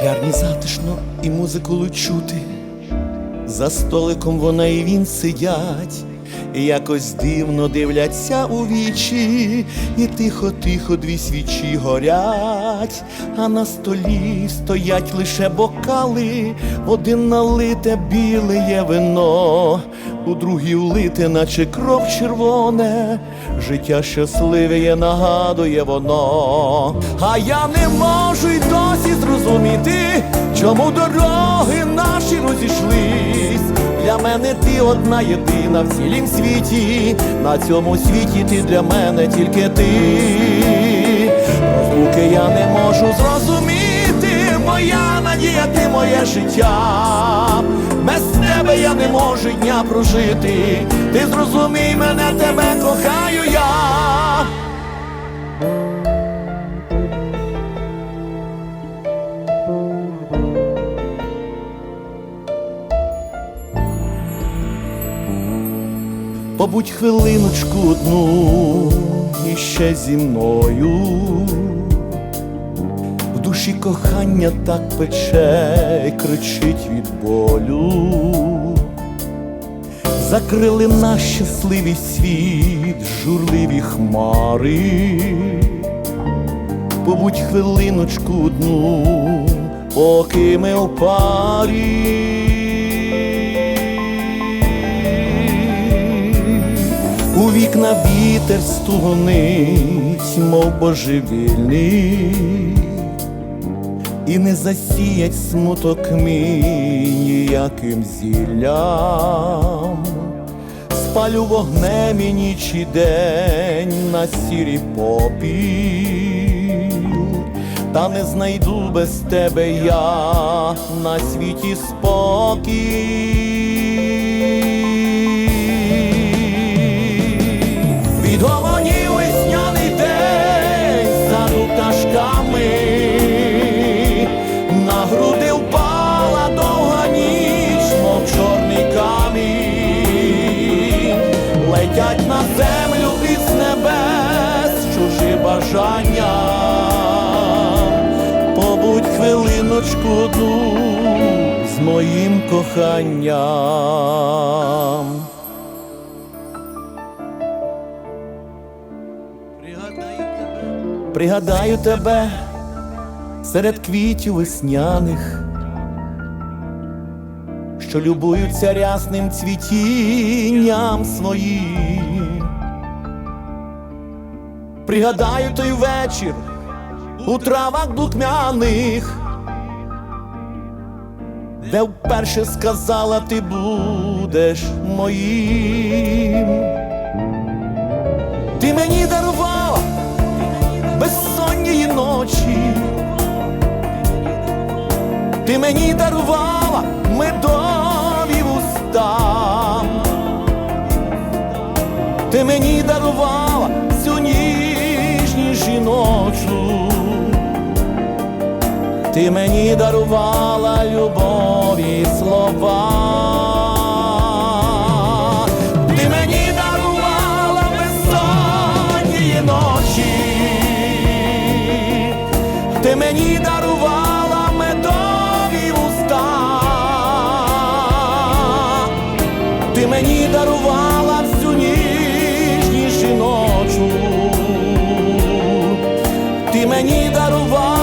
кав'ярні затишно і музику лучути. За столиком вона і він сидять, якось дивно дивляться у вічі, і тихо-тихо дві свічі горять, а на столі стоять лише бокали, один налите біле вино, у другій улите, наче кров червоне, життя щасливе нагадує воно. А я не можу й досі зрозуміти, чому дороги мене ти одна єдина в цілім світі, на цьому світі ти для мене тільки ти. Розлуки я не можу зрозуміти, моя надія, ти моє життя. Без тебе я не можу дня прожити. Ти зрозумій мене, тебе кохаю я. Побудь хвилиночку одну іще зі мною. В душі кохання так пече, й кричить від болю. Закрили наш щасливий світ, журливі хмари. Побудь хвилиночку одну, поки ми у парі. Вікна вітер стугонить, мов божевільний, і не засіять смуток мій ніяким зіллям. Спалю вогнем і ніч і день на сірі попіль, та не знайду без тебе я на світі спокій. Відгомонів весняний день саду пташками, на груди впала довга ніч, мов чорний камінь, летять на землю із небес чужі бажання, побудь хвилиночку одну з моїм коханням. Пригадаю тебе серед квітів весняних, що любуються рясним цвітінням своїм. Пригадаю той вечір у травах духмяних, де вперше сказала ти будеш моїм. Ти мені дарувала мені дарувала медові вуста, ти мені дарувала цю ніжність жіночу, ти мені дарувала любові слова. Ти мені de meni dar o vale.